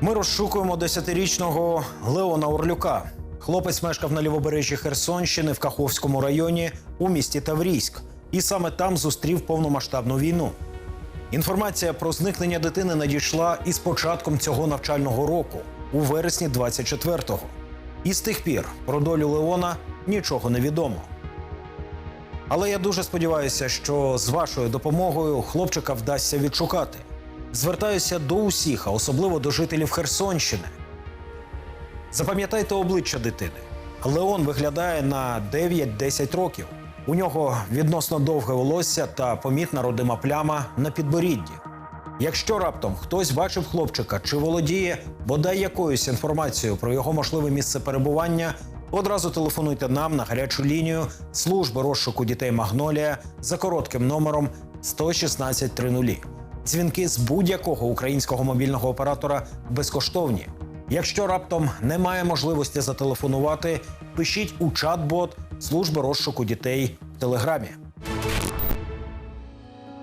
Ми розшукуємо десятирічного Леона Орлюка. Хлопець мешкав на лівобережжі Херсонщини в Каховському районі у місті Таврійськ, і саме там зустрів повномасштабну війну. Інформація про зникнення дитини надійшла із початком цього навчального року, у вересні 24-го. І з тих пір про долю Леона нічого не відомо. Але я дуже сподіваюся, що з вашою допомогою хлопчика вдасться відшукати. Звертаюся до усіх, а особливо до жителів Херсонщини. Запам'ятайте обличчя дитини. Леон виглядає на 9-10 років. У нього відносно довге волосся та помітна родима пляма на підборідді. Якщо раптом хтось бачив хлопчика чи володіє бодай якоюсь інформацією про його можливе місце перебування, одразу телефонуйте нам на гарячу лінію служби розшуку дітей Магнолія за коротким номером 11630. Дзвінки з будь-якого українського мобільного оператора безкоштовні. Якщо раптом немає можливості зателефонувати, пишіть у чат-бот служби розшуку дітей в Телеграмі.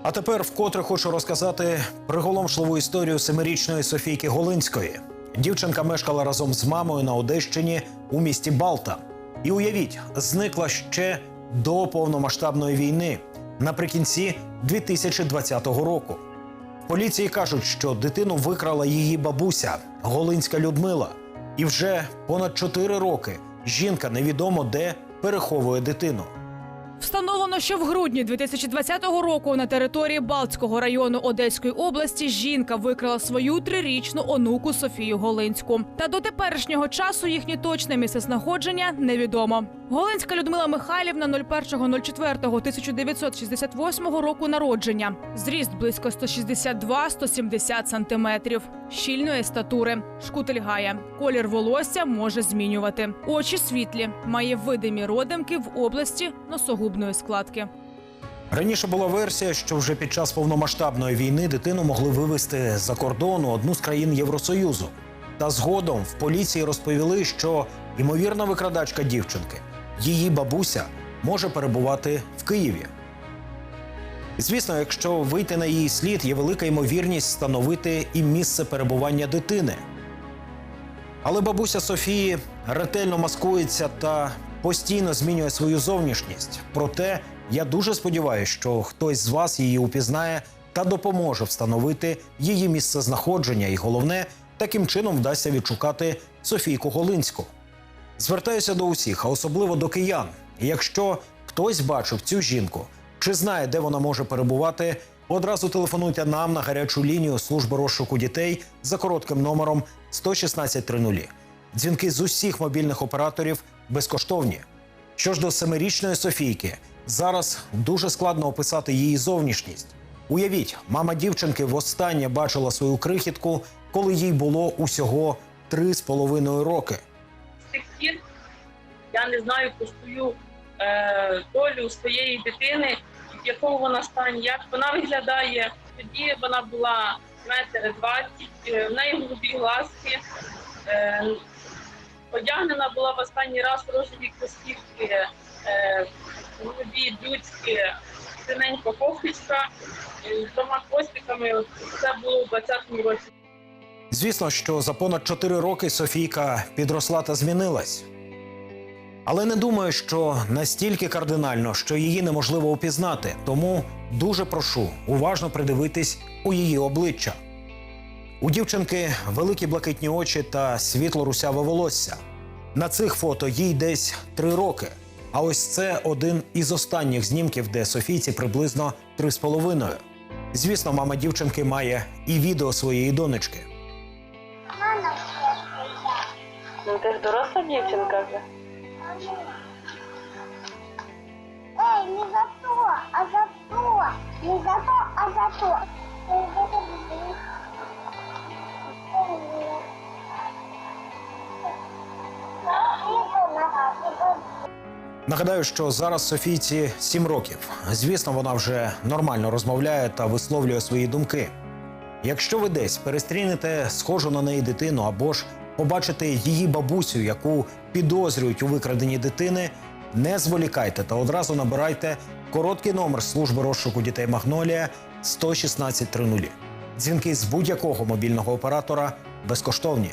А тепер вкотре хочу розказати приголомшливу історію семирічної Софійки Голинської. Дівчинка мешкала разом з мамою на Одещині у місті Балта. І уявіть, зникла ще до повномасштабної війни наприкінці 2020 року. Поліції кажуть, що дитину викрала її бабуся Голинська Людмила. І вже понад 4 роки жінка невідомо де переховує дитину. Встановлено, що в грудні 2020 року на території Балтського району Одеської області жінка викрала свою трирічну онуку Софію Голинську. Та до теперішнього часу їхнє точне місцезнаходження невідомо. Голинська Людмила Михайлівна 01.04.1968 року народження. Зріст близько 162-170 сантиметрів. Щільної статури. Шкутильгає. Колір волосся може змінювати. Очі світлі. Має видимі родимки в області носогубної складки. Раніше була версія, що вже під час повномасштабної війни дитину могли вивезти за кордону одну з країн Євросоюзу. Та згодом в поліції розповіли, що ймовірна викрадачка дівчинки, її бабуся, може перебувати в Києві. Звісно, якщо вийти на її слід, є велика ймовірність встановити і місце перебування дитини. Але бабуся Софії ретельно маскується та постійно змінює свою зовнішність. Проте я дуже сподіваюся, що хтось з вас її упізнає та допоможе встановити її місце знаходження, і головне, таким чином вдасться відшукати Софійку Голинську. Звертаюся до усіх, а особливо до киян. Якщо хтось бачив цю жінку чи знає, де вона може перебувати, одразу телефонуйте нам на гарячу лінію служби розшуку дітей за коротким номером 11630. Дзвінки з усіх мобільних операторів безкоштовні. Що ж до семирічної Софійки, зараз дуже складно описати її зовнішність. Уявіть, мама дівчинки востаннє бачила свою крихітку, коли їй було усього три з половиною роки. Я не знаю про свою е, долю своєї дитини, в якому вона стані, як вона виглядає. Тоді вона була метр двадцять, е, в неї голубі глазки. Е, одягнена була в останній раз в рожеві кросівки, е, голубі блюдські, синенька кофточка е, з двома хвостиками. Це було у 20-му році. Звісно, що за понад 4 роки Софійка підросла та змінилась. Але не думаю, що настільки кардинально, що її неможливо упізнати. Тому дуже прошу уважно придивитись у її обличчя. У дівчинки великі блакитні очі та світло русяве волосся. На цих фото їй десь 3 роки. А ось це один із останніх знімків, де Софійці приблизно 3,5. Звісно, мама дівчинки має і відео своєї донечки. Ну ти ж доросла дівчинка вже. Эй, не за то, а за то. Не за то, а за то. Нагадаю, що зараз Софійці 7 років. Звісно, вона вже нормально розмовляє та висловлює свої думки. Якщо ви десь перестрінете схожу на неї дитину або ж побачите її бабусю, яку підозрюють у викраденні дитини, не зволікайте та одразу набирайте короткий номер служби розшуку дітей Магнолія 11630. Дзвінки з будь-якого мобільного оператора безкоштовні.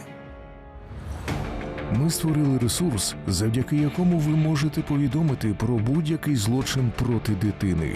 Ми створили ресурс, завдяки якому ви можете повідомити про будь-який злочин проти дитини.